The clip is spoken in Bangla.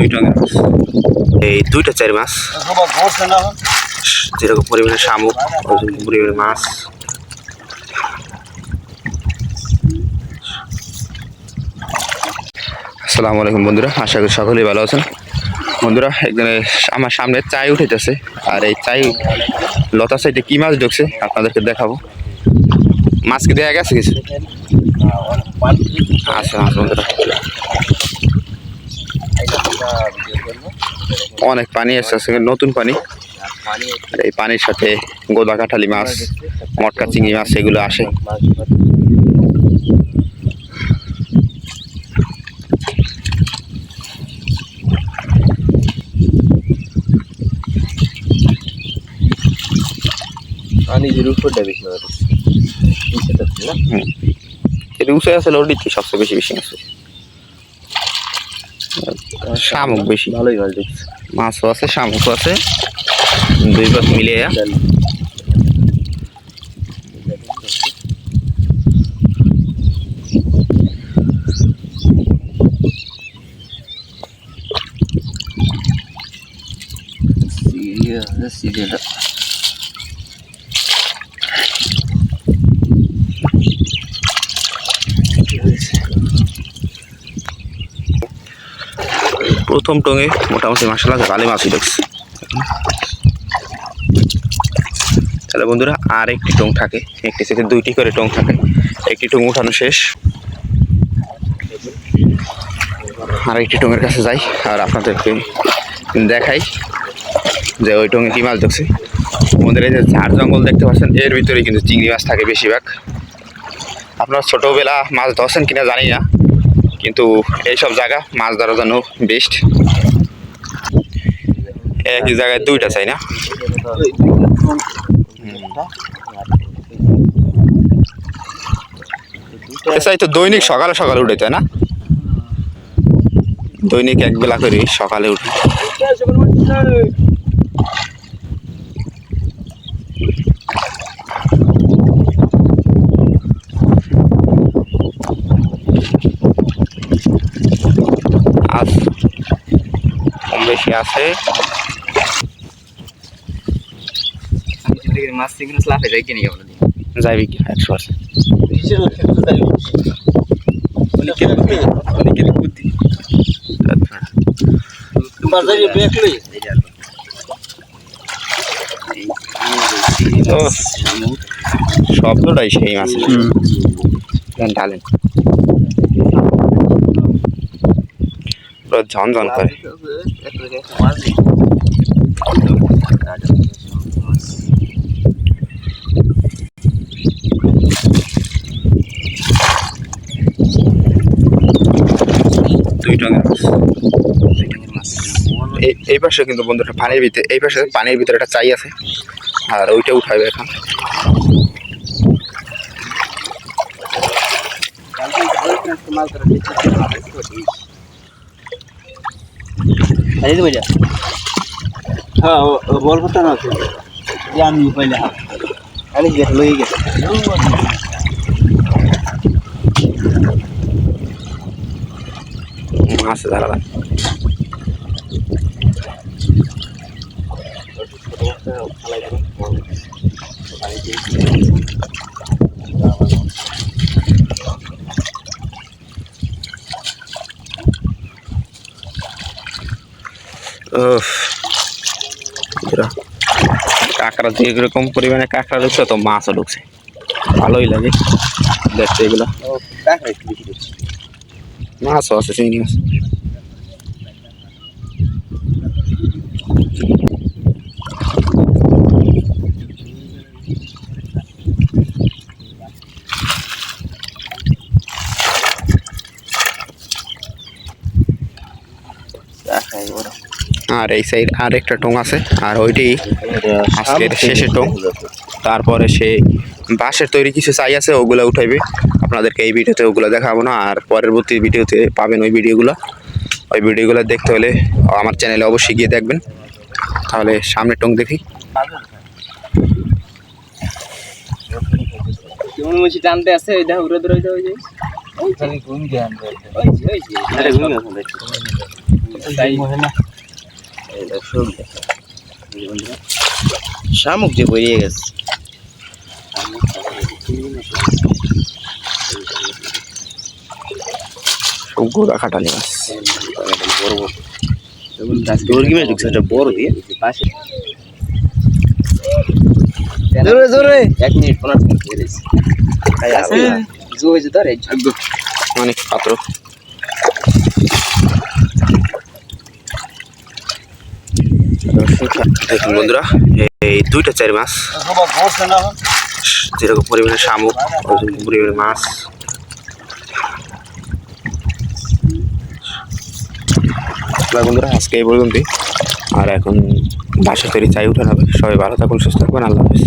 দুই এই দুইটা চার মাছ। যেরকম পরিমাণে শামুক পরিমাণে মাছ। আসসালামু আলাইকুম বন্ধুরা, আশা করি সকলেই ভালো আছেন। বন্ধুরা এখানে আমার সামনে চাই উঠেতেছে, আর এই চাই লতা সাইডে কি মাছ ঢুকছে আপনাদেরকে দেখাবো। মাছ কি দেখা গেছে কিছু? আচ্ছা বন্ধুরা। অনেক পানি এসছে আজকে নতুন পানি। আর এই পানির সাথে গোদা কাঠালি মাছ মটকা চিংড়ি মাছ এগুলো আসে। নিজের উপরটা বেশি হবে এটা উঁচু আছে লড়িতে সবচেয়ে বেশি বেশি আছে। শামুক বেশি। ভালোই ভালো দেখছি। মাছও আছে শামুকও আছে। দুই পাশ মিলিয়ে। সিরিয়াস সিরিয়াল প্রথম টঙে মোটামুটি মাসালা ভালো মাছই দেখছে তাহলে বন্ধুরা আর একটি টং থাকে, একটি থেকে দুইটি করে টং থাকে। একটি টং উঠানো শেষ। আর একটি টঙের কাছে যাই, আর আপনাদেরকে দেখাই যে ওই টঙে কী মাছ দেখছে আমাদের এই যে ঝাড় জঙ্গল দেখতে পাচ্ছেন, এর ভিতরে কিন্তু চিংড়ি মাছ থাকে বেশিরভাগ। আপনারা ছোটোবেলা মাছ ধরছেন কিনা জানি না। কিন্তু এইসব জায়গা, মাছ ধরার জন্য বেস্ট একই জায়গায় দুইটা চাই না? চাই তো দৈনিক সকালে সকালে উঠে তাই না? দৈনিক এক বেলা করে সকালে উঠে। বেশি আছে। মাছ থেকে লাফে যাই কিনে কেমন যাইবি কি? একশো পার্সেন্ট অনেকের বুদ্ধি বাজারে বেকলি ও শব্দটাই সেই মাছের। দেন পুরো ঝনঝন করে। এই পাশে কিন্তু বন্ধুটা পানির ভিতরে এই পাশে পানির ভিতরে একটা চাই আছে। আর ওইটা উঠাবে এখন। আরে তুমি যা হ্যাঁ বল কথা না জানি পয়লা আরে গেট লই গেছে। মাছ ধরা উফ, বন্ধুরা, কাঁকড়া যে এরকম পরিমাণে কাঁকড়া ঢুকছে তো মাছও ঢুকছে। ভালোই লাগে দেখতে এগুলো। মাছও আছে চিংড়ি মাছ। আর এই সাইড আর একটা টং আছে আর ওইটি আজকের শেষে টং। তারপরে সে বাঁশের তৈরি কিছু চাই আছে ওগুলো উঠাইবে। আপনাদেরকে এই ভিডিওতে ওগুলো দেখাবো না আর পরবর্তী ভিডিওতে পাবেন ওই ভিডিওগুলো। ওই ভিডিওগুলো দেখতে হলে আমার চ্যানেলে অবশ্যই গিয়ে দেখবেন। তাহলে সামনে টং দেখি। টানতে আছে ওই দেখো ঘুম জ্ঞান ওই ওই দর্শক বন্ধুরা, শামুক যে বেরিয়ে গেছে। গোদা খাটালি মাছ। বড় বড় দর্গি মাছ ঢুকছে একটা বড় দিয়ে? পাশে জোরে জোরে এক মিনিট পনেরো মিনিট বেরিয়েছে জোরে যে ধরে অনেক পাত্র। দেখুন বন্ধুরা, এই দুইটা চার মাছ। যেরকম পরিমাণে শামুক পরিমাণে মাছ। বন্ধুরা, আজকে এই পর্যন্তই। আর এখন বাসা তৈরি চাই, উঠানো হবে। সবাই ভালো থাকুন, সুস্থ থাকবেন আল্লাহ হাফিজ।